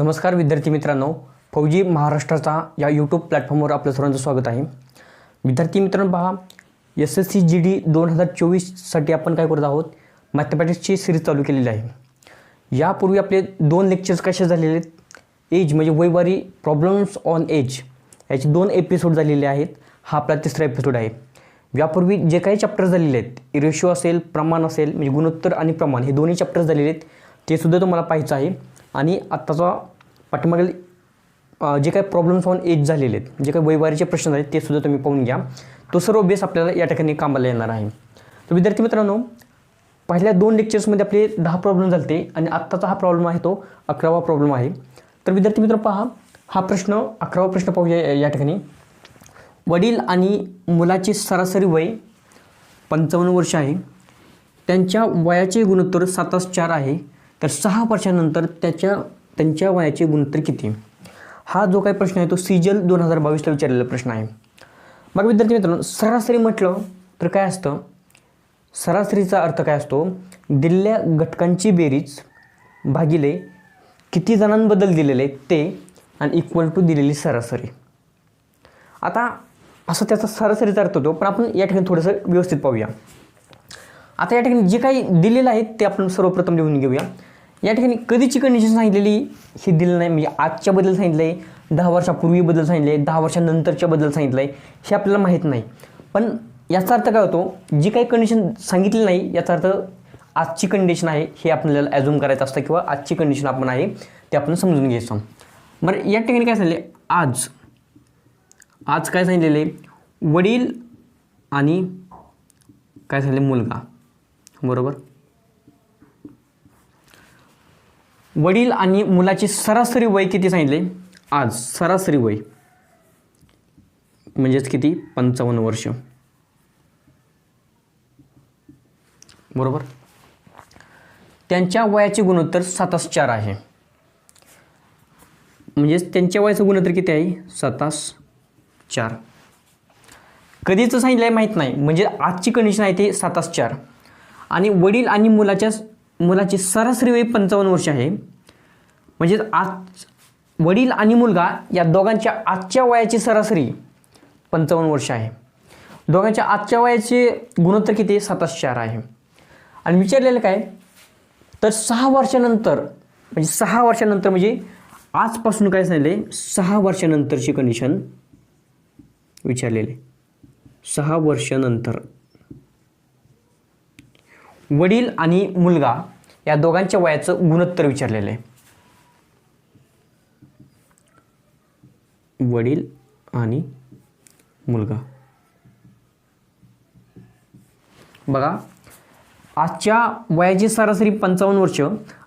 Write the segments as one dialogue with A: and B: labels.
A: नमस्कार विद्यार्थी मित्रांनो. फौजी महाराष्ट्राचा या यूट्यूब प्लॅटफॉर्मवर आपलं सर्वांचं स्वागत आहे. विद्यार्थी मित्रांनो पहा S S C G D दोन हजार चोवीससाठी आपण काय करत आहोत? मॅथमॅटिक्सची सिरीज चालू केलेली आहे. यापूर्वी आपले दोन लेक्चर्स कसे झालेले आहेत? एज म्हणजे वैवारी प्रॉब्लेम्स ऑन एज याचे दोन एपिसोड झालेले आहेत. हा आपला तिसरा एपिसोड आहे. यापूर्वी जे काही चॅप्टर झालेले आहेत रेशो असेल प्रमाण असेल म्हणजे गुणोत्तर आणि प्रमाण हे दोन्ही चॅप्टर्स झालेले आहेत. ते सुद्धा तुम्हाला पाहायचं आहे. आणि आत्ताचा पाठीमागील जे काही प्रॉब्लेम्स होऊन एज झालेले आहेत जे काही वैवारीचे प्रश्न आहेत ते सुद्धा तुम्ही पाहून घ्या. तो सर्व बेस आपल्याला या ठिकाणी कामाला येणार आहे. तर विद्यार्थी मित्रांनो पहिल्या दोन लेक्चर्समध्ये आपले दहा प्रॉब्लेम झाले आणि आत्ताचा हा प्रॉब्लेम आहे तो अकरावा प्रॉब्लेम आहे. तर विद्यार्थी मित्र पहा हा प्रश्न अकरावा प्रश्न पाहूया या- या ठिकाणी. वडील आणि मुलाचे सरासरी वय पंचावन्न वर्ष आहे. त्यांच्या वयाचे गुणोत्तर सातास चार आहे. तर सहा वर्षानंतर त्याच्या त्यांच्या वयाचे गुणोत्तर किती? हा जो काही प्रश्न आहे तो सीजल दोन हजार बावीसला विचारलेला प्रश्न आहे. मग विद्यार्थी मित्रांनो सरासरी म्हटलं तर काय असतं? सरासरीचा अर्थ काय असतो? दिलेल्या घटकांची बेरीज भागिले किती जणांबद्दल दिलेले ते आणि इक्वल टू दिलेली सरासरी. आता असं त्याचा सरासरीचा अर्थ होतो पण आपण या ठिकाणी थोडंसं व्यवस्थित पाहूया. आता या ठिकाणी जे काही दिलेलं आहे ते आपण सर्वप्रथम लिहून घेऊया. या ठिकाणी कधीची कंडिशन सांगितलेली? ही दिली नाही. म्हणजे आजच्या बद्दल सांगितलं आहे दहा वर्षापूर्वी बद्दल सांगितलं आहे दहा वर्षानंतरच्या बद्दल सांगितलं आहे हे आपल्याला माहीत नाही. पण याचा अर्थ काय होतो? जी काही कंडिशन सांगितली नाही याचा अर्थ आजची कंडिशन आहे हे आपल्याला ॲझ्युम करायचं असतं किंवा आजची कंडिशन आपण आहे ते आपण समजून घ्यायचं. बरं या ठिकाणी काय सांगितले आज. आज काय सांगितलेले वडील आणि काय सांगितले मुलगा. बरोबर? वडील आणि मुलाची सरासरी वय किती सांगितले? आज सरासरी वय. म्हणजेच किती? पंचावन्न वर्ष. बरोबर? त्यांच्या वयाचे गुणोत्तर सातास चार आहे. म्हणजेच त्यांच्या वयाचं गुणोत्तर किती आहे? सातास चार. कधीचं सांगितलं आहे माहीत नाही. म्हणजे आजची कंडिशन आहे ते सातास चार. आणि वडील आणि मुलाच्या मुलाची सरासरी वय पंचावन्न वर्ष आहे. म्हणजेच आज वडील आणि मुलगा या दोघांच्या आजच्या वयाची सरासरी पंचावन्न वर्ष आहे. दोघांच्या आजच्या वयाचे गुणोत्तर किती आहे? चार आहे. आणि विचारलेलं काय? तर सहा वर्षानंतर म्हणजे सहा वर्षानंतर म्हणजे आजपासून काय सांगितले सहा वर्षानंतरची कंडिशन विचारलेले. सहा वर्षानंतर. वडील आणि मुलगा या दोघांच्या वयाचं गुणोत्तर विचारलेलं आहे. वडील आणि मुलगा. बघा आजच्या वयाची सरासरी पंचावन्न वर्ष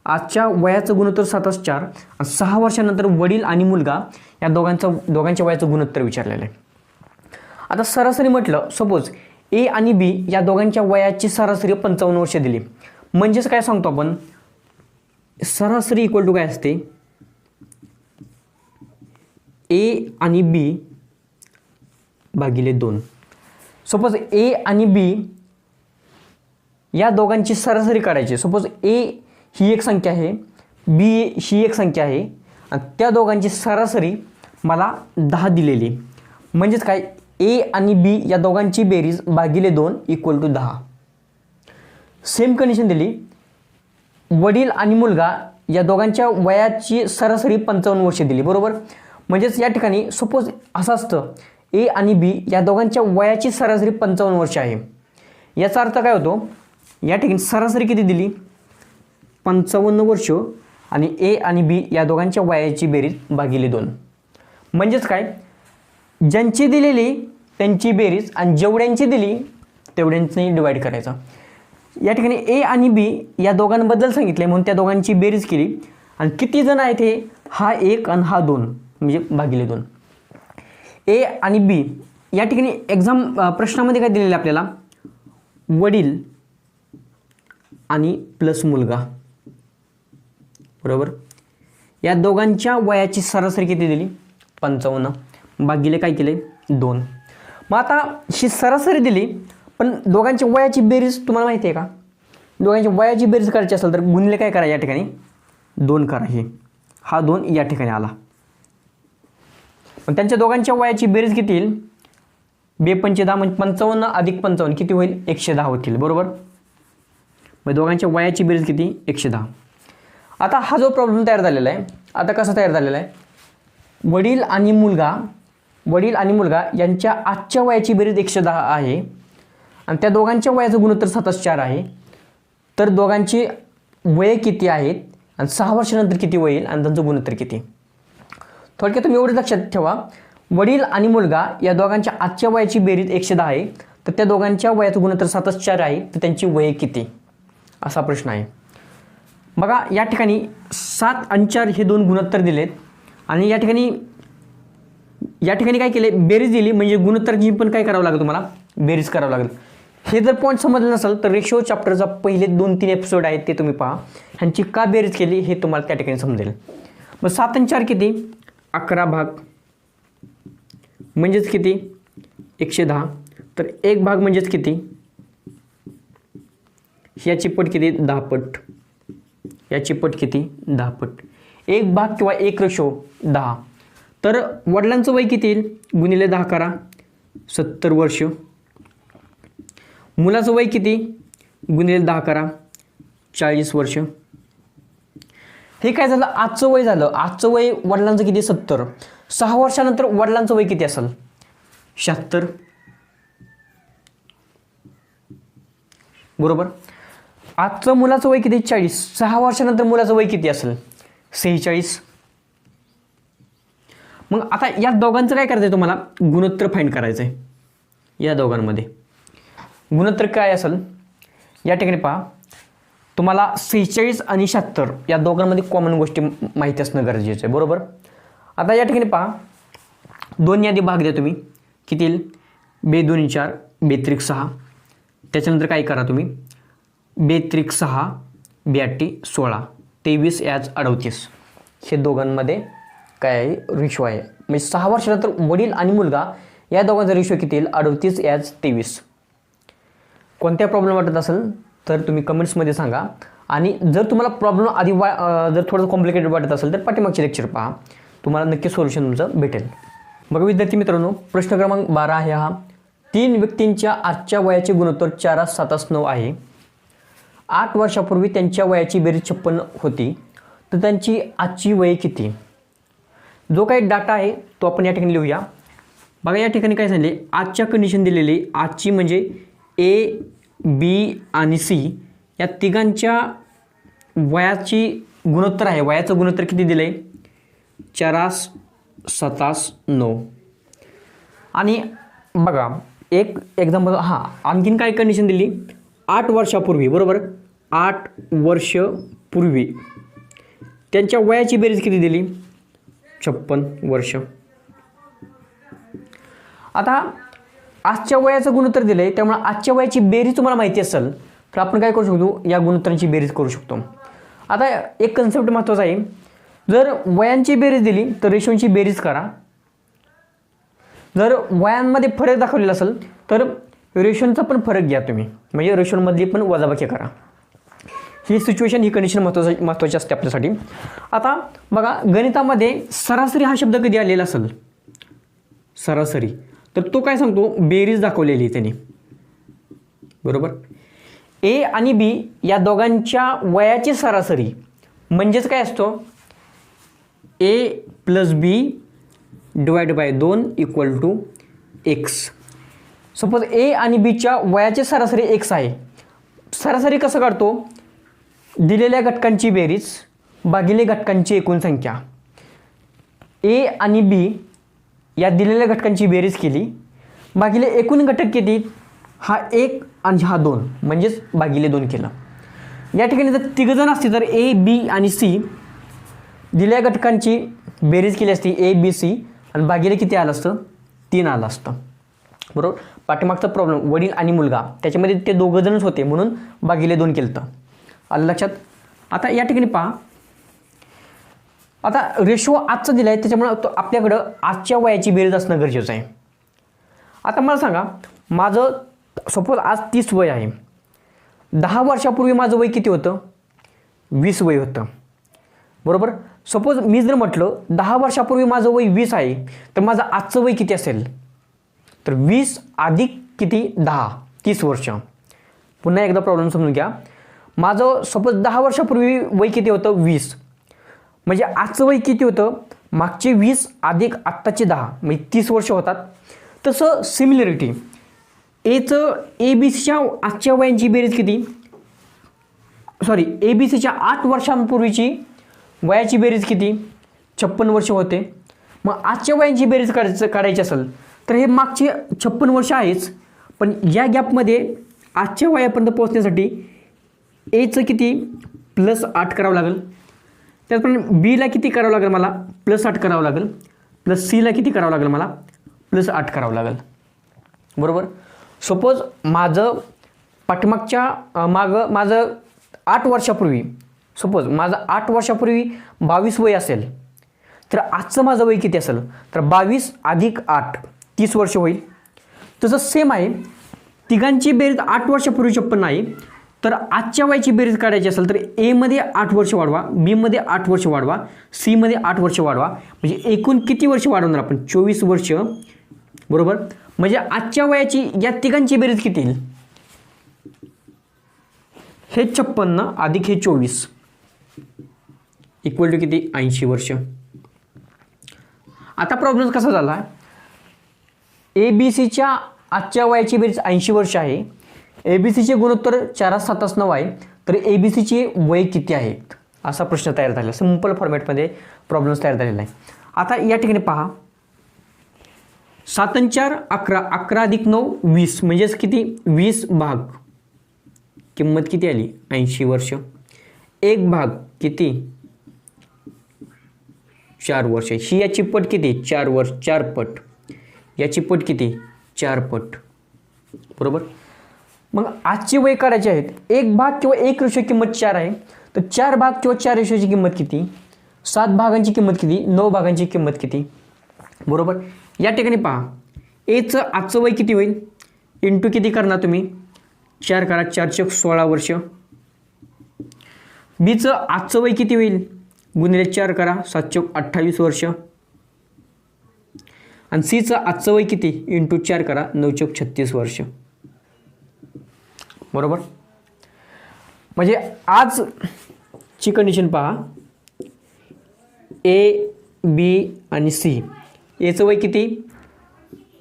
A: आजच्या वयाचं गुणोत्तर सातास चार सहा वर्षानंतर वडील आणि मुलगा या दोघांचं दोघांच्या वयाचं गुणोत्तर विचारलेलं आहे. आता सरासरी म्हटलं सपोज ए आणि बी या दोघांच्या वयाची सरासरी पंचावन्न वर्ष दिली. म्हणजेच काय सांगतो आपण? सरासरी इक्वल टू काय असते? ए आणि बी भागिले दोन. सपोज ए आणि बी या दोघांची सरासरी काढायची. सपोज ए ही एक संख्या आहे बी ही एक संख्या आहे आणि त्या दोघांची सरासरी मला दहा दिलेली. म्हणजेच काय? ए आणि बी या दोघांची बेरीज भागिले दोन इक्वल टू दहा. सेम कंडिशन दिली. वडील आणि मुलगा या दोघांच्या वयाची सरासरी पंचावन्न वर्ष दिली. बरोबर? म्हणजेच या ठिकाणी सपोज असं असतं ए आणि बी या दोघांच्या वयाची सरासरी पंचावन्न वर्ष आहे. याचा अर्थ काय होतो? या ठिकाणी सरासरी किती दिली? पंचावन्न वर्ष आणि ए आणि बी या दोघांच्या वयाची बेरीज भागिले दोन. म्हणजेच काय? ज्यांची दिलेली त्यांची बेरीज आणि जेवढ्यांची दिली तेवढ्यांनी डिवाईड करायचं. या ठिकाणी ए आणि बी या दोघांबद्दल सांगितलं म्हणून त्या दोघांची बेरीज केली. आणि किती जण आहेत हे? हा एक आणि हा दोन. म्हणजे भागिले दोन. ए आणि बी या ठिकाणी एक्झाम प्रश्नामध्ये काय दिलेलं आपल्याला? वडील आणि प्लस मुलगा. बरोबर? या दोघांच्या वयाची सरासरी किती दिली? पंचावन्न. भागिले काय केले? दोन. मग आता ही सरासरी दिली पण दोघांच्या वयाची बेरीज तुम्हाला माहिती आहे का? दोघांच्या वयाची बेरीज करायची असेल तर गुणले काय करा या ठिकाणी? दोन करा हे. हा दोन या ठिकाणी आला. पण त्यांच्या दोघांच्या वयाची बेरीज किती येईल? बेपंचे दहा म्हणजे पंचावन्न अधिक पंचावन्न किती होईल? एकशे दहा होतील. बरोबर? मग दोघांच्या वयाची बेरीज किती? एकशे दहा आता हा जो प्रॉब्लेम तयार झालेला आहे आता कसा तयार झालेला आहे? वडील आणि मुलगा वडील आणि मुलगा यांच्या आजच्या वयाची बेरीज एकशे दहा आहे. आणि त्या दोघांच्या वयाचं गुणोत्तर सतत चार आहे. तर दोघांची वय किती आहेत? आणि सहा वर्षानंतर किती वय येईल? आणि त्यांचं गुणोत्तर किती? थोडक्यात तुम्ही एवढं लक्षात ठेवा. वडील आणि मुलगा या दोघांच्या आजच्या वयाची बेरीज एकशे दहा आहे. तर त्या दोघांच्या वयाचं गुणोत्तर सातच चार आहे. तर त्यांची वय किती? असा प्रश्न आहे. बघा या ठिकाणी सात आणि चार हे दोन गुणोत्तर दिलेत. आणि या ठिकाणी या ठिकाणी काय केले बेरीज दिली म्हणजे गुणोत्तरची पण काय करावं लागेल तुम्हाला? बेरीज करावं लागेल. हे जर पॉईंट समजलं नसेल तर रेशो चॅप्टरचा पहिले दोन तीन एपिसोड आहेत ते तुम्ही पहा. ह्यांची का बेरीज केली हे तुम्हाला त्या ठिकाणी समजेल. मग सात आणि चार किती? अकरा भाग. म्हणजेच किती? एकशे दहा. तर एक भाग म्हणजेच किती? याची पट किती? दहा पट. याची पट किती? दहा पट. एक भाग किंवा एक रशो दहा. तर वडिलांचं वय किती येईल? गुणिले दहा करा. सत्तर वर्ष. मुलाचं वय किती? गुणिले दहा करा. चाळीस वर्ष. हे काय झालं? आजचं वय झालं. आजचं वय वडिलांचं किती? सत्तर. सहा वर्षानंतर वडिलांचं वय किती असेल? शहात्तर. बरोबर? आजचं मुलाचं वय किती? चाळीस. सहा वर्षानंतर मुलाचं वय किती असेल? सेहेचाळीस. मग आता या दोघांचं काय करायचं आहे तुम्हाला? गुणोत्तर फाईंड करायचं आहे या दोघांमध्ये. गुणोत्तर काय असेल? या ठिकाणी पहा. तुम्हाला सेहेचाळीस आणि शहात्तर या दोघांमध्ये कॉमन गोष्टी माहिती असणं गरजेचं आहे बरोबर? आता या ठिकाणी पहा. दोन यादी भाग द्या तुम्ही. किती बे दोन्ही चार बेत्रिक सहा. त्याच्यानंतर काय करा तुम्ही? बेत्रिक सहा ब्याटी सोळा. तेवीस याच अडतीस. हे दोघांमध्ये काय आहे? रिशो आहे. म्हणजे सहा वर्षानंतर वडील आणि मुलगा या दोघांचा रेशो किती येईल? अडतीस याच तेवीस. कोणत्या प्रॉब्लेम वाटत असेल? तर तुम्ही कमेंट्समध्ये सांगा. आणि जर तुम्हाला प्रॉब्लेम आधी वा जर थोडंसं कॉम्प्लिकेटेड वाटत असेल तर पाठीमागचे लेक्चर पहा. तुम्हाला नक्की सोल्युशन तुमचं भेटेल. मग विद्यार्थी मित्रांनो प्रश्न क्रमांक बारा आहे हा. तीन व्यक्तींच्या आजच्या वयाचे गुणोत्तर चारास सातास नऊ आहे. आठ वर्षापूर्वी त्यांच्या वयाची बेरीज छप्पन्न होती. तर त्यांची आजची वय किती? जो काही डाटा आहे तो आपण या ठिकाणी लिहूया. बघा या ठिकाणी काय सांगितले? आजच्या कंडिशन दिलेली आजची म्हणजे ए बी आणि सी या तिघांच्या वयाची गुणोत्तर आहे. वयाचं गुणोत्तर किती दिलं आहे चरास सतास नऊ. आणि बघा एक एक्झाम्पल हां आणखीन काय कंडिशन दिली? आठ वर्षापूर्वी बरोबर? आठ वर्ष पूर्वी त्यांच्या वयाची बेरीज किती दिली? छप्पन वर्ष. आता आजच्या वयाचं गुणोत्तर दिलं आहे त्यामुळे आजच्या वयाची बेरीज तुम्हाला माहिती असेल तर आपण काय करू शकतो? या गुणोत्तरांची बेरीज करू शकतो. आता एक कन्सेप्ट महत्त्वाचा आहे. जर वयांची बेरीज दिली तर रेशोंची बेरीज करा. जर वयांमध्ये फरक दाखवलेला असेल तर रेशोंचा पण फरक घ्या तुम्ही. म्हणजे रेशोंमधली पण वजाबाकी करा. ही सिच्युएशन ही कंडिशन महत्त्वाची महत्त्वाची असते आपल्यासाठी. आता बघा गणितामध्ये सरासरी हा शब्द कधी आलेला असेल? सरासरी. तर तो काय सांगतो? बेरीज दाखवलेली आहे त्याने. बरोबर? ए आणि बी या दोघांच्या वयाची सरासरी म्हणजेच काय असतो? A plus B divide by दोन equal to X. Suppose A आणि बीच्या वयाची सरासरी एक्स आहे. सरासरी कसं काढतो? दिलेल्या घटकांची बेरीज भागिले घटकांची एकूण संख्या. ए आणि बी या दिलेल्या घटकांची बेरीज केली. भागिले एकूण घटक किती? हा एक आणि हा दोन. म्हणजेच भागिले दोन केलं. या ठिकाणी जर तिघजण असते तर ए बी आणि सी दिलेल्या घटकांची बेरीज केली असती ए बी सी आणि भागिले किती आलं असतं? तीन आलं असतं. बरोबर? पाठीमागचा प्रॉब्लेम वडील आणि मुलगा. त्याच्यामध्ये ते दोघंजणच होते म्हणून भागिले दोन केलं होतं आलं लक्षात? आता या ठिकाणी पहा. आता रेशो आजचा दिला आहे त्याच्यामुळं तो आपल्याकडं आजच्या वयाची बेरीज असणं गरजेचं आहे. आता मला सांगा माझं सपोज आज तीस वय आहे. दहा वर्षापूर्वी माझं वय किती होतं? वीस वय होतं. बरोबर? सपोज मी जर म्हटलं दहा वर्षापूर्वी माझं वय वीस आहे तर माझं आजचं वय किती असेल? तर वीस अधिक किती? दहा. तीस वर्ष. पुन्हा एकदा प्रॉब्लेम समजून घ्या. माझं सपोज दहा वर्षापूर्वी वय किती होतं? वीस. म्हणजे आजचं वय किती होतं? मागचे वीस अधिक आत्ताचे दहा म्हणजे तीस वर्ष होतात. तसं सिमिलरिटी एचं ए बी सीच्या आजच्या वयांची बेरीज किती? सॉरी ए बी सीच्या आठ वर्षांपूर्वीची वयाची बेरीज किती? छप्पन वर्ष होते. मग आजच्या वयांची बेरीज काढायचं काढायची असेल तर हे मागचे छप्पन वर्ष आहेच. पण या गॅपमध्ये आजच्या वयापर्यंत पोहोचण्यासाठी एचं किती? प्लस आठ करावं लागेल. त्याचप्रमाणे बीला किती करावं लागेल मला? प्लस आठ करावं लागेल. प्लस सीला किती करावं लागेल मला? प्लस आठ करावं लागेल. बरोबर? सपोज माझं पाठमागच्या मागं माझं आठ वर्षापूर्वी सपोज माझं आठ वर्षापूर्वी बावीस वय असेल. तर आजचं माझं वय किती असेल? तर बावीस अधिक आठ तीस वर्ष होईल. तसं सेम आहे. तिघांची बेरीज आठ वर्षापूर्वी छप्पन्न आहे तर आजच्या वयाची बेरीज काढायची असेल तर एमध्ये आठ वर्ष वाढवा बीमध्ये आठ वर्ष वाढवा सीमध्ये आठ वर्ष वाढवा. म्हणजे एकूण किती वर्ष वाढवणार आपण? चोवीस वर्ष. बरोबर? म्हणजे आजच्या वयाची या तिघांची बेरीज किती येईल? हे छप्पन्न अधिक हे चोवीस. इक्वल टू किती? ऐंशी वर्ष. आता प्रॉब्लेम कसा झाला? ए बी सीच्या आजच्या वयाची बेरीज ऐंशी वर्ष आहे. ए बी सीचे गुणोत्तर चार सातास नऊ आहे. तर ए बी सीचे वय किती आहेत असा प्रश्न तयार झाला सिंपल फॉर्मॅटमध्ये प्रॉब्लेम्स तयार झालेला आहे. आता या ठिकाणी पहा. सात चार अकरा. अकरा अधिक नऊ वीस. म्हणजेच किती? वीस भाग. किंमत किती आली? ऐंशी वर्ष. एक भाग किती? चार वर्ष. ही याची पट किती? चार वर्ष. चार पट. याची पट किती? चार पट. बरोबर? मग आजचे वय काढायचे आहेत एक भाग किंवा एक रेशो किंमत चार आहे. तर चार भाग किंवा चार रेशोची किंमत किती? सात भागांची किंमत किती? नऊ भागांची किंमत किती? बरोबर? या ठिकाणी पहा. एचं आजचं वय किती होईल? इंटू किती करणार तुम्ही? चार करा चारशे सोळा वर्ष. बीचं आजचं वय किती होईल? गुणिले चार करा सातशे अठ्ठावीस वर्ष. आणि सीचं आजचं वय किती? इंटू चार करा नऊशे छत्तीस वर्ष. बरोबर? म्हणजे आज ची कंडिशन पहा. ए बी आणि सी एचं वय किती?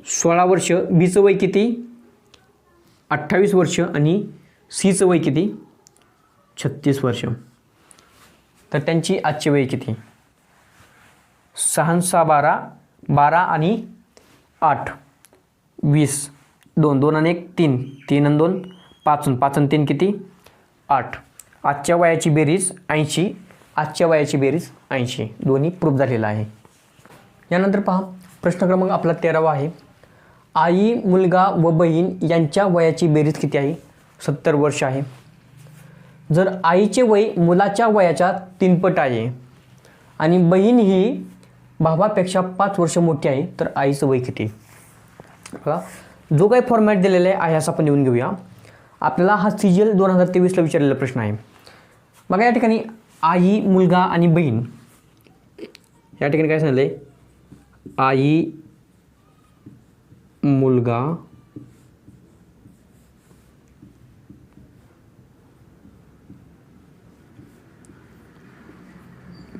A: सोळा वर्ष. बीचं वय किती? अठ्ठावीस वर्ष. आणि सीचं वय किती? छत्तीस वर्ष. तर त्यांची आजची वय किती? सहा सहा बारा बारा आणि आठ. वीस. दोन. दोन आणि एक तीन. तीन आणि दोन. पाचून पाचून तीन किती? आठ. आजच्या वयाची बेरीज ऐंशी. आजच्या वयाची बेरीज ऐंशी. दोन्ही प्रूफ झालेला आहे. यानंतर पहा प्रश्न क्रमांक आपला तेरावा आहे. आई मुलगा व बहीण यांच्या वयाची बेरीज किती आहे? सत्तर वर्ष आहे. जर आईचे वय मुलाच्या वयाच्या तीनपट आहे आणि बहीण ही भावापेक्षा पाच वर्ष मोठी आहे तर आईचं वय किती? बघा जो काही फॉर्मॅट दिलेला आहे आहे असं आपण लिहून घेऊया. आपल्याला हा सीजल दोन हजार तेवीसला विचारलेला प्रश्न आहे. बघा या ठिकाणी आई मुलगा आणि बहीण. या ठिकाणी काय सांगितलं आहे आई मुलगा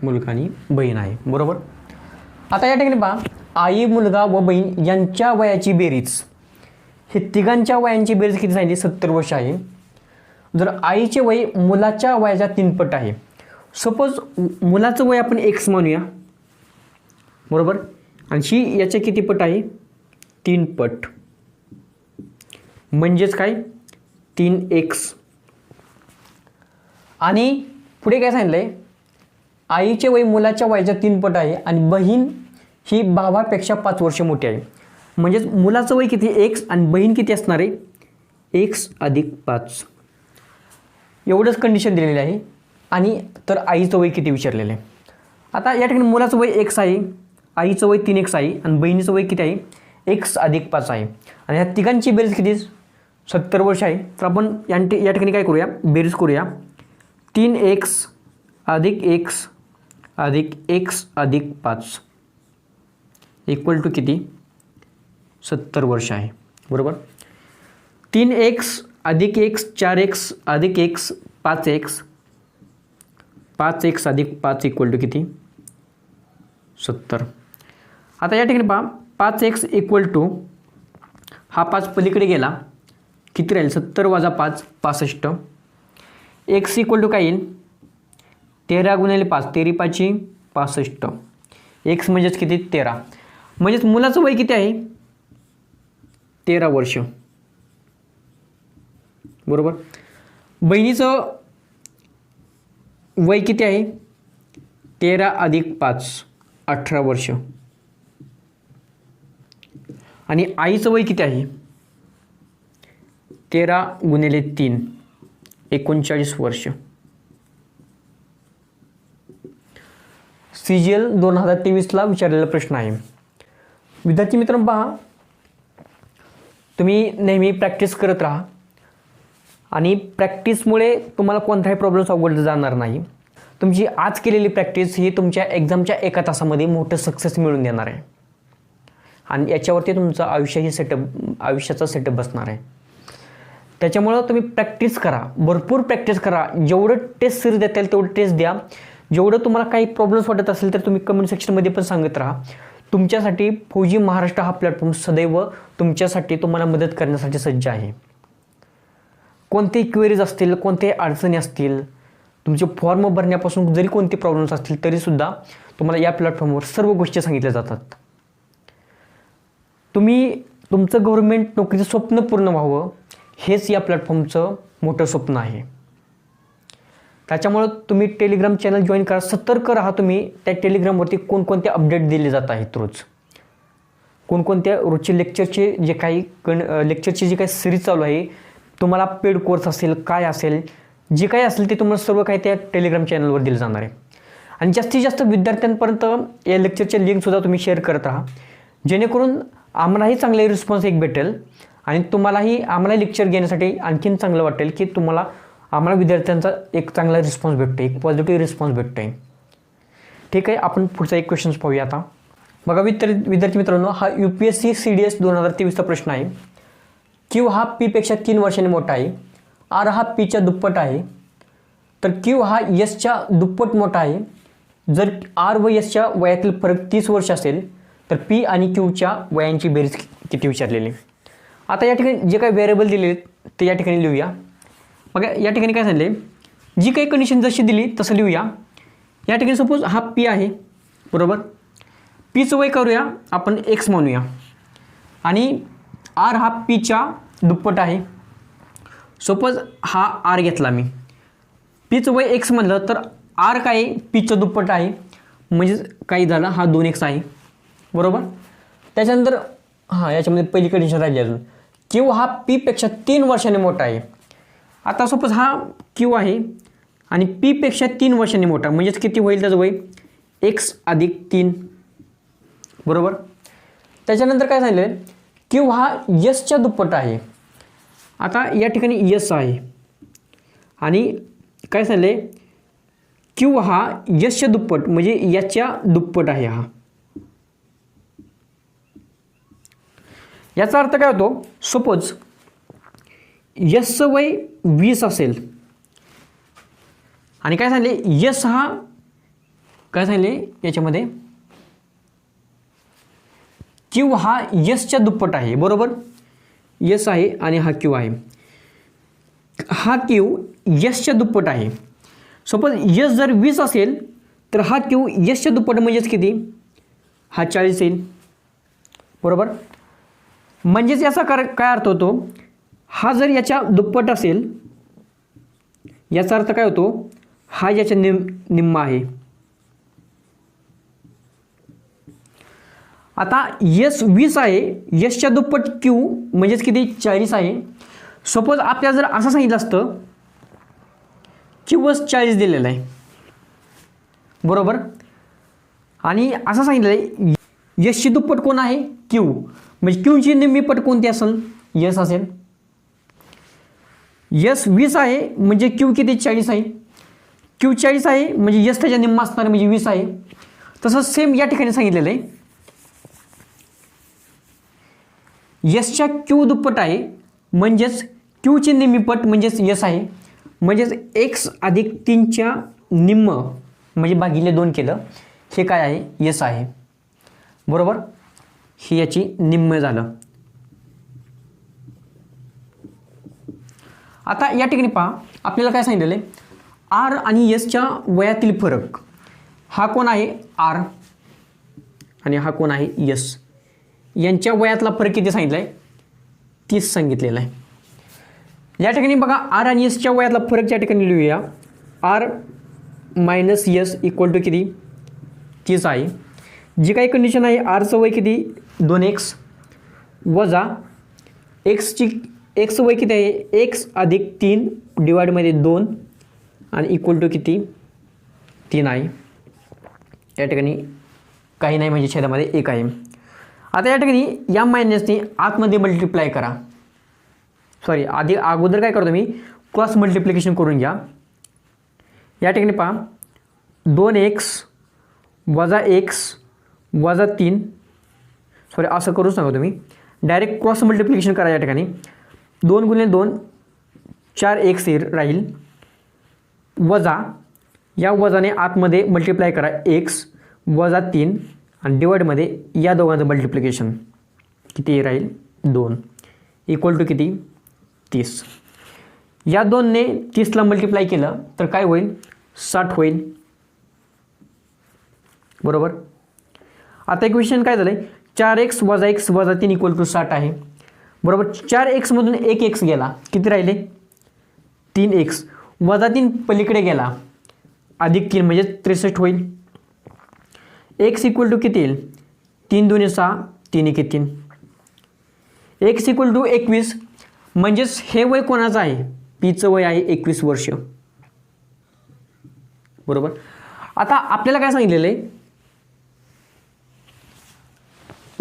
A: मुलगा आणि बहीण आहे. बरोबर? आता या ठिकाणी पहा. आई मुलगा व बहीण यांच्या वयाची बेरीज. हे तिघांच्या वयांची बेरीज किती सांगितली सत्तर वर्ष आहे. जर आईचे वय मुलाच्या वयाच्या तीनपट आहे. सपोज मुलाचं वय आपण एक्स म्हणूया बरोबर? आणि याचे किती पट आहे? तीन पट म्हणजेच काय? तीन एक्स आणि पुढे काय सांगितलं आहे आईचे वय मुलाच्या वयाच्या तीन पट आहे. आणि बहीण ही भावापेक्षा पाच वर्ष मोठी आहे. म्हणजेच मुलाचं वय किती? एक्स आणि बहीण किती असणार आहे? एक्स अधिक पाच. एवढंच कंडिशन दिलेली आहे. आणि तर आईचं वय किती विचारलेलं आहे? आता या ठिकाणी मुलाचं वय एक्स आहे आईचं वय तीन एक्स आहे आणि बहिणीचं वय किती आहे? एक्स अधिक पाच आहे. आणि ह्या तिघांची बेरीज किती? सत्तर वर्ष आहे. तर आपण या या ठिकाणी काय करूया? बेरीज करूया. तीन एक्स अधिक एक्स अधिक एक्स अधिक पाच. इक्वल टू किती? सत्तर वर्ष आहे. बरोबर? तीन एक्स अधिक एक्स चार एक्स अधिक एक्स पाच एक्स. पाच एक्स अधिक पाच इक्वल टू किती? सत्तर. आता या ठिकाणी पहा पाच एक्स इक्वल टू हा पाच पलीकडे गेला. किती राहील? सत्तर वाजा पाच पासष्ट. एक्स इक्वल टू काय येईल? तेरा गुणिले पाच तेरी पाची पासष्ट. एक्स म्हणजेच किती? तेरा. म्हणजेच मुलाचं वय किती आहे? तेरा वर्ष. बरोबर? बहिणीचं वय किती आहे? तेरा अधिक पाच अठरा वर्ष. आणि आईचं वय किती आहे? तेरा गुणिले तीन एकोणचाळीस वर्ष. सी जी एल दोन हजार तेवीसला विचारलेला प्रश्न आहे. विद्यार्थी मित्रांनो पहा तुम्ही नेहमी प्रॅक्टिस करत राहा. आणि प्रॅक्टिसमुळे तुम्हाला कोणताही प्रॉब्लेम अवघड जाणार नाही. तुमची आज केलेली प्रॅक्टिस ही तुमच्या एक्झामच्या एका तासामध्ये मोठं सक्सेस मिळून देणार आहे. आणि याच्यावरती तुमचं आयुष्यही सेटअप आयुष्याचा सेटअप बसणार आहे. त्याच्यामुळं तुम्ही प्रॅक्टिस करा. भरपूर प्रॅक्टिस करा. जेवढं टेस्ट सिरीज देता येईल तेवढं टेस्ट द्या. जेवढं तुम्हाला काही प्रॉब्लेम्स वाटत असेल तर तुम्ही कमेंट सेक्शनमध्ये पण सांगत राहा. तुमच्यासाठी फौजी महाराष्ट्र हा प्लॅटफॉर्म सदैव तुमच्यासाठी तुम्हाला मदत करण्यासाठी सज्ज आहे. कोणतेही क्वेरीज असतील कोणत्याही अडचणी असतील तुमचे फॉर्म भरण्यापासून जरी कोणते प्रॉब्लेम्स असतील तरीसुद्धा तुम्हाला या प्लॅटफॉर्मवर सर्व गोष्टी सांगितल्या जातात. तुम्ही तुमचं गव्हर्नमेंट नोकरीचं स्वप्न पूर्ण व्हावं हेच या प्लॅटफॉर्मचं मोठं स्वप्न आहे. त्याच्यामुळं तुम्ही टेलिग्राम चॅनल जॉईन करा. सतर्क राहा तुम्ही. त्या टेलिग्रामवरती कोणकोणते अपडेट दिले जात आहेत रोज? कोणकोणत्या रोजचे लेक्चरचे जे काही कण लेक्चरची जी काही सिरीज चालू आहे तुम्हाला पेड कोर्स असेल काय असेल जे काही असेल ते तुम्हाला सर्व काही त्या टेलिग्राम चॅनलवर दिलं जाणार आहे. आणि जास्तीत जास्त विद्यार्थ्यांपर्यंत या लेक्चरचे लिंकसुद्धा तुम्ही शेअर करत राहा. जेणेकरून आम्हालाही चांगले रिस्पॉन्स एक भेटेल आणि तुम्हालाही आम्हाला लेक्चर घेण्यासाठी आणखीन चांगलं वाटेल की तुम्हाला आम्हाला विद्यार्थ्यांचा एक चांगला रिस्पॉन्स भेटतो एक पॉझिटिव्ह रिस्पॉन्स भेटतो आहे ठीक आहे आपण पुढचा एक क्वेश्चन्स पाहूया आता. बघा विद्यार्थी विद्यार्थी मित्रांनो हा U P S C C D S दोन हजार तेवीसचा प्रश्न आहे. क्यू हा पीपेक्षा तीन वर्षांनी मोठा आहे. आर हा पीच्या दुप्पट आहे. तर क्यू हा यसच्या दुप्पट मोठा आहे. जर आर व यसच्या वयातील फरक तीस वर्ष असेल तर पी आणि क्यूच्या वयांची बेरीज किती विचारलेली? आता या ठिकाणी जे काही व्हेरिएबल दिले ते या ठिकाणी लिहूया. बघा या ठिकाणी काय सांगले जी काही कंडिशन जशी दिली तसं लिहूया. या ठिकाणी सपोज हा पी आहे बरोबर? पीचं वय करूया आपण एक्स म्हणूया. आणि आर हा पीच्या दुप्पट आहे. सपोज हा आर घेतला मी. पीचं वय एक्स म्हणलं तर आर काय पीचं दुप्पट आहे. म्हणजेच काही झालं? हा दोन एक्स आहे. बरोबर? त्याच्यानंतर हां याच्यामध्ये पहिली कंडिशन राहिली अजून. किंवा हा पीपेक्षा तीन वर्षाने मोठा आहे? आता सपोज हा क्यू आहे आणि पीपेक्षा तीन वर्षांनी मोठा म्हणजेच किती होईल त्याचं वय? एक्स अधिक तीन. बरोबर? त्याच्यानंतर काय झालं क्यू हा यसच्या दुप्पट आहे. आता या ठिकाणी यस आहे. आणि काय झालं क्यू हा यसच्या दुप्पट म्हणजे याच्या दुप्पट आहे हा. याचा अर्थ काय होतो? सपोज यसचं वय वीस असेल. आणि काय सांगले? यस हा काय झाले याच्यामध्ये? क्यू हा यसच्या दुप्पट आहे बरोबर? यस आहे आणि हा क्यू आहे. हा क्यू यसच्या दुप्पट आहे. सपोज यस जर वीस असेल तर हा क्यू यसच्या दुप्पट म्हणजेच किती? हा चाळीस येईल. बरोबर? म्हणजेच याचा कार काय अर्थ होतो? हा जर याच्या दुप्पट असेल याचा अर्थ काय होतो? हा याच्या निम निम्मा आहे. आता यस वीस आहे यसच्या दुप्पट क्यू म्हणजेच किती? चाळीस आहे. सपोज आपल्याला जर असं सांगितलं असतं क्यूवस चाळीस दिलेलं आहे. बरोबर? आणि असं सांगितलं आहे यशची दुप्पट कोण आहे? क्यू. म्हणजे क्यूची निम्मी पट कोणती असेल? यस असेल. यस वीस आहे म्हणजे क्यू किती? चाळीस आहे. क्यू चाळीस आहे म्हणजे यस त्याच्या निम्मा असणार म्हणजे वीस आहे. तसंच सेम या ठिकाणी सांगितलेलं आहे. यसच्या क्यू दुप्पट आहे म्हणजेच क्यूचे निम्मीपट म्हणजेच यस आहे. म्हणजेच एक्स अधिक तीनच्या निम्म म्हणजे भागिले दोन केलं हे काय आहे? यस आहे. बरोबर? ही याची निम्म झालं. आता या ठिकाणी पहा आपल्याला काय सांगितलेलं आहे? आर आणि यसच्या वयातील फरक. हा कोण आहे? आर आणि हा कोण आहे? यस यांच्या वयातला फरक किती सांगितला आहे तीस सांगितलेला आहे. या ठिकाणी बघा आर आणि यसच्या वयातला फरक या ठिकाणी लिहूया R minus S equal to किती? तीस आहे. जी काही कंडिशन आहे आरचं वय किती? दोन एक्स वजा एक्सची एक्स वय किती आहे? एक्स अधिक तीन डिवाईडमध्ये दोन आणि इक्वल टू किती? तीन आहे. या ठिकाणी काही नाही म्हणजे छेदामध्ये एक आहे. आता या ठिकाणी या मायनसने आतमध्ये मल्टिप्लाय करा. सॉरी आधी अगोदर काय करतो मी? क्रॉस मल्टिप्लिकेशन करून घ्या. या ठिकाणी पहा. दोन एक्स वजा एक्स वजा तीन. सॉरी असं करूच नका तुम्ही. डायरेक्ट क्रॉस मल्टिप्लिकेशन करा या ठिकाणी. दोन गुणिले दोन चार एक्स सेर राहील. वजा या वजाने आतमध्ये मल्टिप्लाय करा एक्स वजा तीन आणि डिवाईडमध्ये या दोघांचं मल्टिप्लिकेशन किती राहील? दोन. इक्वल टू किती? तीस. या दोनने तीसला मल्टिप्लाय केलं तर काय होईल? साठ होईल. बरोबर? आता एक क्वेश्चन काय झालं आहे चार एक्स वजा एक्स वजा तीन इक्वल टू साठ आहे. बरोबर चार एक्समधून एक एक्स गेला. किती राहिले? तीन एक्स वजा तीन पलीकडे गेला. अधिक तीन म्हणजे त्रेसष्ट होईल. एक्स इक्वल टू किती येईल? तीन दोन्ही सहा तीन एक तीन. एक्स इक्वल टू एकवीस म्हणजेच हे वय कोणाचं आहे? पीचं वय आहे एकवीस वर्ष. बरोबर? आता आपल्याला काय सांगितलेलं आहे?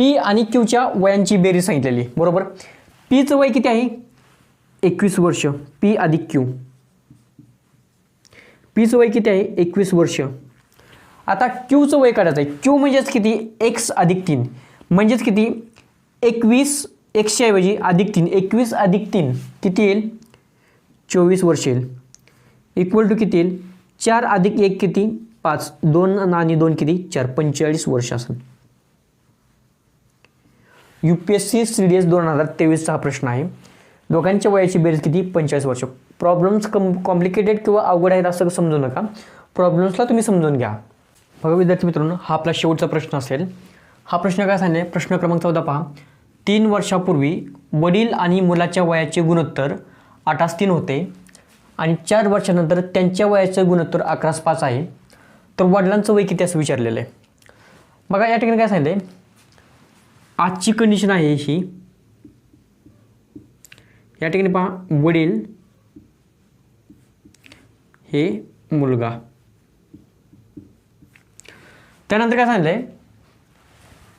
A: पी आणि क्यूच्या वयांची बेरीज सांगितलेली. बरोबर? पीचं वय किती आहे? एकवीस वर्ष. पी अधिक क्यू. पीचं वय किती आहे? एकवीस वर्ष. आता क्यूचं वय काढायचं आहे. क्यू म्हणजेच किती? एक्स अधिक तीन. म्हणजेच किती? एकवीस एक्सच्या ऐवजी अधिक तीन. एकवीस अधिक तीन किती येईल? चोवीस वर्ष येईल. इक्वल टू किती येईल? चार अधिक एक किती? पाच. दोन आणि दोन किती? चार. पंचेचाळीस वर्ष असेल. U P S C C D S दोन हजार तेवीसचा हा प्रश्न आहे. दोघांच्या वयाची बेरीज किती? पंचेचाळीस वर्ष. प्रॉब्लेम्स कम कॉम्प्लिकेटेड किंवा अवघड आहेत असं समजू नका. प्रॉब्लेम्सला तुम्ही समजून घ्या. बघा विद्यार्थी मित्रांनो हा आपला शेवटचा प्रश्न असेल. हा प्रश्न काय सांगेल? प्रश्न क्रमांक चौदा पहा. तीन वर्षापूर्वी वडील आणि मुलाच्या वयाचे गुणोत्तर आठास तीन होते आणि चार वर्षानंतर त्यांच्या वयाचं गुणोत्तर अकरास पाच आहे. तर वडिलांचं वय किती असं विचारलेलं आहे. बघा या ठिकाणी काय सांगितलं आहे आजची कंडिशन आहे ही या ठिकाणी पहा वडील हे मुलगा. त्यानंतर काय सांगितलंय?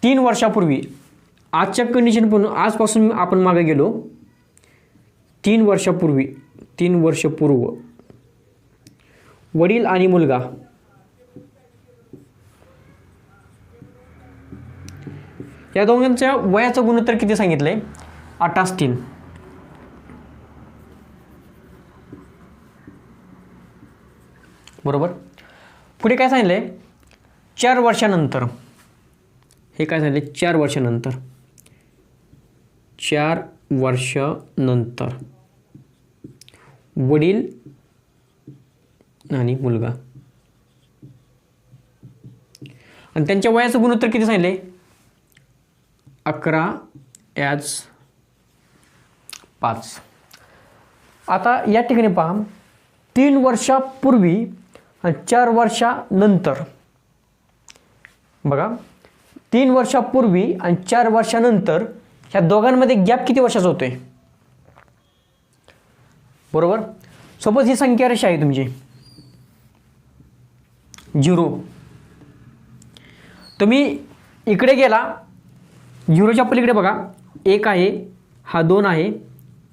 A: तीन वर्षापूर्वी आजच्या कंडिशन पण आजपासून आपण मागे गेलो. तीन वर्षापूर्वी तीन वर्ष पूर्व वडील आणि मुलगा. या दोघांच्या वयाचं गुणोत्तर किती सांगितलंय? आठास तीन बरोबर? पुढे काय सांगितलंय? चार वर्षानंतर. हे काय सांगितले चार वर्षानंतर. चार वर्षानंतर. वडील आणि मुलगा. आणि त्यांच्या वयाचं गुणोत्तर किती सांगितले अकरा ॲज पाच. आता या ठिकाणी पहा. तीन वर्षापूर्वी आणि चार वर्षानंतर. बघा. तीन वर्षापूर्वी आणि चार वर्षानंतर ह्या दोघांमध्ये गॅप किती वर्षाचा होतोय? बरोबर? सपोज ही संख्या रेषा आहे तुमची. झिरो. तुम्ही इकडे गेला. झिरोच्या पलीकडे बघा. एक आहे हा दोन आहे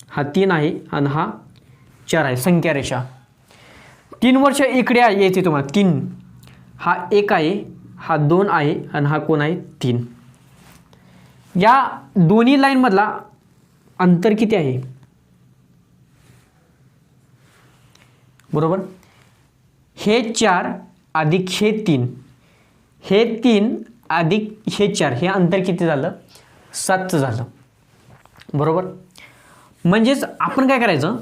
A: हा तीन आहे आणि हा चार आहे. संख्या रेषा. तीन वर्ष इकडे येते यायचे तुम्हाला. तीन. हा एक आहे हा दोन आहे आणि हा कोण आहे? तीन. या दोन्ही लाईनमधला अंतर किती आहे? बरोबर? हे चार अधिक हे तीन. हे तीन अधिक हे चार हे अंतर किती झालं? सातचं झालं. बरोबर? म्हणजेच आपण काय करायचं?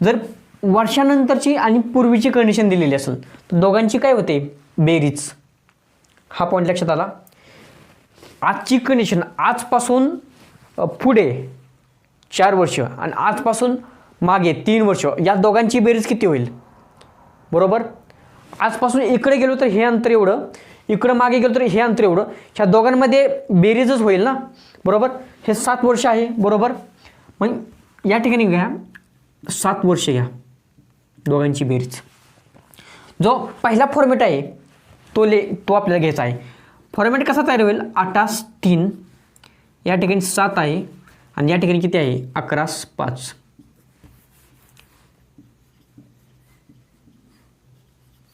A: जर वर्षानंतरची आणि पूर्वीची कंडिशन दिलेली असेल तर दोघांची काय होते? बेरीज. हा पॉईंट लक्षात आला. आजची कंडिशन आजपासून पुढे चार वर्ष आणि आजपासून मागे तीन वर्ष या दोघांची बेरीज किती होईल? बरोबर? आजपासून इकडे गेलो तर हे अंतर एवढं इकडं मागे गेलो तर हे अंतर एवढं. ह्या दोघांमध्ये बेरीजच होईल ना? बरोबर? हे सात वर्ष आहे बरोबर? मग या ठिकाणी घ्या. सात वर्ष घ्या. दोघांची बेरीज. जो पहिला फॉर्मेट आहे तो ले तो आपल्याला घ्यायचा आहे. फॉर्मॅट कसा तयार होईल? आठास तीन. या ठिकाणी सात आहे. आणि या ठिकाणी किती आहे? अकरास पाच.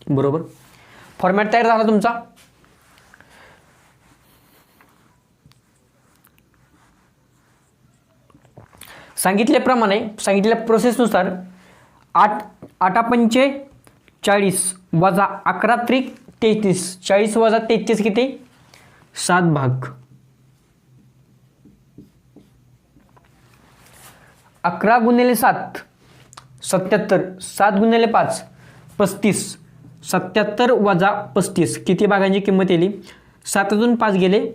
A: बरोबर? फॉर्मॅट तयार झाला तुमचा? सांगितल्याप्रमाणे सांगितलेल्या प्रोसेसनुसार आठ आठा पंचे चाळीस वजा अकरा त्रिक तेहतीस. चाळीस वजा तेहतीस किती? सात भाग. अकरा गुणिले सात सत्याहत्तर. सात गुणिले पाच पस्तीस. सत्याहत्तर वजा पस्तीस. किती भागांची किंमत येईल? सातातून पाच गेले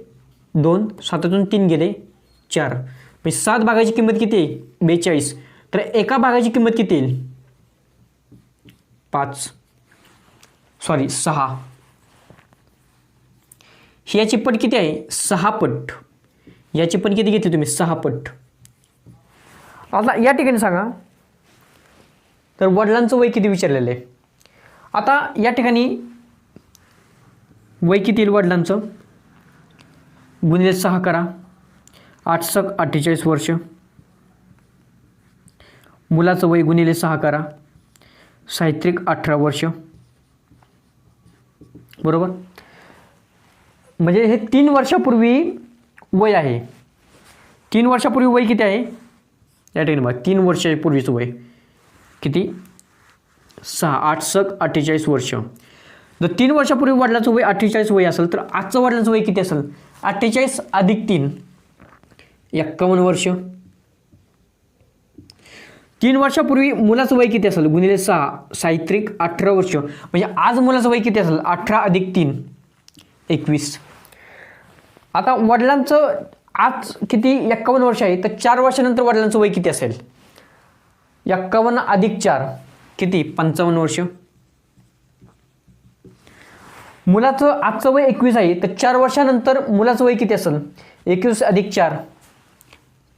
A: दोन. सातातून तीन गेले चार. म्हणजे सात भागाची किंमत किती आहे? बेचाळीस. तर एका भागाची किंमत किती येईल? पाच. सॉरी सहा. याची पट किती आहे? सहा पट. याची पण किती घेतली तुम्ही? सहा पट. आता या ठिकाणी सांगा. तर वडिलांचं वय किती विचारलेलं आहे? आता या ठिकाणी वय किती येईल वडिलांचं? गुणिले सहा करा. आठ अठ्ठेचाळीस वर्ष. मुलाचं वय गुणिले सहा करा. साहित्रिक अठरा वर्ष. बरोबर? म्हणजे हे तीन वर्षापूर्वी वय आहे. तीन वर्षापूर्वी वय किती आहे? या ठिकाणी बघा तीन वर्षापूर्वीचं वय. किती? सहा आठ सक अठ्ठेचाळीस वर्ष. जर तीन वर्षापूर्वी वडिलाचं वय अठ्ठेचाळीस वय असेल तर आजचं वडिलांचं वय किती असेल? अठ्ठेचाळीस अधिक तीन. एक्कावन्न वर्ष. तीन वर्षापूर्वी मुलाचं वय किती असेल? गुणिले सहा साहित्रिक अठरा वर्ष. म्हणजे आज मुलाचं वय किती असेल? अठरा अधिक तीन एकवीस. आता वडिलांचं आज किती? एक्कावन्न वर्ष आहे. तर चार वर्षानंतर वडिलांचं वय किती असेल? एक्कावन्न अधिक चार किती? पंचावन्न वर्ष. मुलाचं आजचं वय एकवीस आहे. तर चार वर्षानंतर मुलाचं वय किती असेल? एकवीस अधिक चार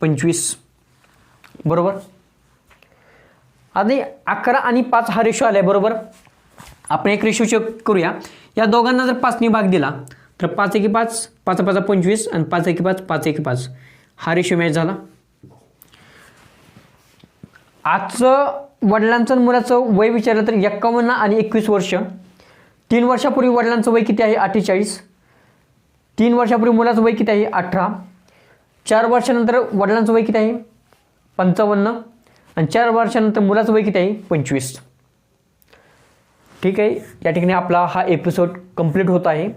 A: पंचवीस. बरोबर? आणि अकरा आणि पाच हा रेशो आला आहे बरोबर? आपण एक रेशो चेक करूया. या दोघांना जर पाचने भाग दिला तर पाच एकी पाच पाच पाच पंचवीस आणि पाच एकी पाच पाच एकी पाच. हा रेशो मॅच झाला. आजचं वडिलांचं आणि मुलाचं वय विचारलं तर एक्कावन्न आणि एकवीस वर्ष. तीन वर्षापूर्वी वडिलांचं वय किती आहे? अठ्ठेचाळीस. तीन वर्षापूर्वी मुलाचं वय किती आहे? अठरा. चार वर्षानंतर वडिलांचं वय किती आहे? पंचावन्न. आणि चार वर्षानंतर मुलाचं वय किती आहे? पंचवीस. ठीक आहे? या ठिकाणी आपला हा एपिसोड कंप्लीट होत आहे.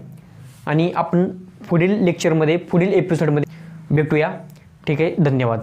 A: आणि आपण पुढील लेक्चरमध्ये पुढील एपिसोडमध्ये भेटूया. ठीक आहे? धन्यवाद.